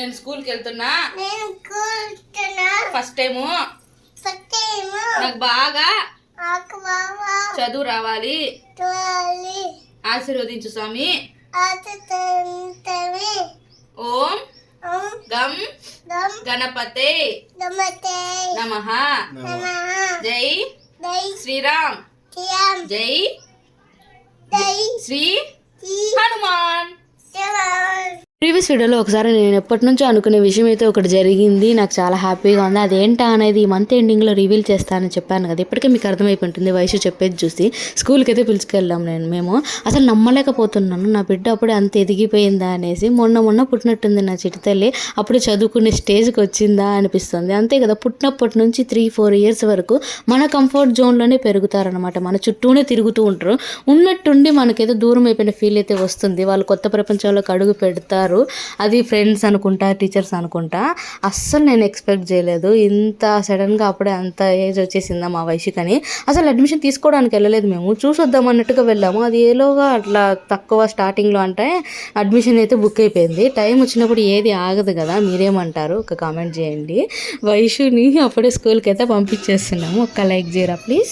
నేను స్కూల్కి వెళ్తున్నా. నేను ఫస్ట్ టైము సత్యము నాకు బాగా ఆకు బాబా చదువు రావాలి. తువాలి ఆశీర్వదించు స్వామి. ఆతవి ఓం గం గణపతే నమతే నమః. నమ. జై దై శ్రీరామ్. శ్రీరామ్. జై దై శ్రీ హనుమాన్. ప్రీవియస్ వీడియోలో ఒకసారి నేను ఎప్పటి నుంచో అనుకునే విషయం అయితే ఒకటి జరిగింది. నాకు చాలా హ్యాపీగా ఉంది. అదేంటా అనేది ఈ మంత్ ఎండింగ్లో రివీల్ చేస్తానని చెప్పాను కదా. ఇప్పటికే మీకు అర్థమైపోయి ఉంటుంది వయసు చెప్పేది చూసి. స్కూల్కి అయితే పిలుచుకెళ్ళాం నేను మేము. అసలు నమ్మలేకపోతున్నాను. నా బిడ్డ అప్పుడే అంత ఎదిగిపోయిందా అనేసి మొన్న మొన్న పుట్టినట్టుంది నా చిటి తల్లి. అప్పుడే చదువుకునే స్టేజ్కి వచ్చిందా అనిపిస్తుంది. అంతే కదా పుట్టినప్పటి నుంచి త్రీ ఫోర్ ఇయర్స్ వరకు మన కంఫర్ట్ జోన్లోనే పెరుగుతారనమాట మన చుట్టూనే తిరుగుతూ ఉంటారు. ఉన్నట్టుండి మనకేదో దూరం అయిపోయిన ఫీల్ అయితే వస్తుంది. వాళ్ళు కొత్త ప్రపంచంలోకి అడుగు పెడతారు. అది ఫ్రెండ్స్ అనుకుంటా టీచర్స్ అనుకుంటా. అస్సలు నేను ఎక్స్పెక్ట్ చేయలేదు. ఇంత సడన్గా అప్పుడే అంత ఏజ్ వచ్చేసిందా మా వయసుకని అసలు అడ్మిషన్ తీసుకోవడానికి వెళ్ళలేదు మేము. చూసొద్దాం అన్నట్టుగా వెళ్ళాము. అది ఏలోగా అట్లా తక్కువ స్టార్టింగ్లో అంటే అడ్మిషన్ అయితే బుక్ అయిపోయింది. టైం వచ్చినప్పుడు ఏది ఆగదు కదా మీరేమంటారు? ఒక కామెంట్ చేయండి. వయసుని అప్పుడే స్కూల్కి అయితే పంపించేస్తున్నాము. ఒక్క లైక్ చేయరా ప్లీజ్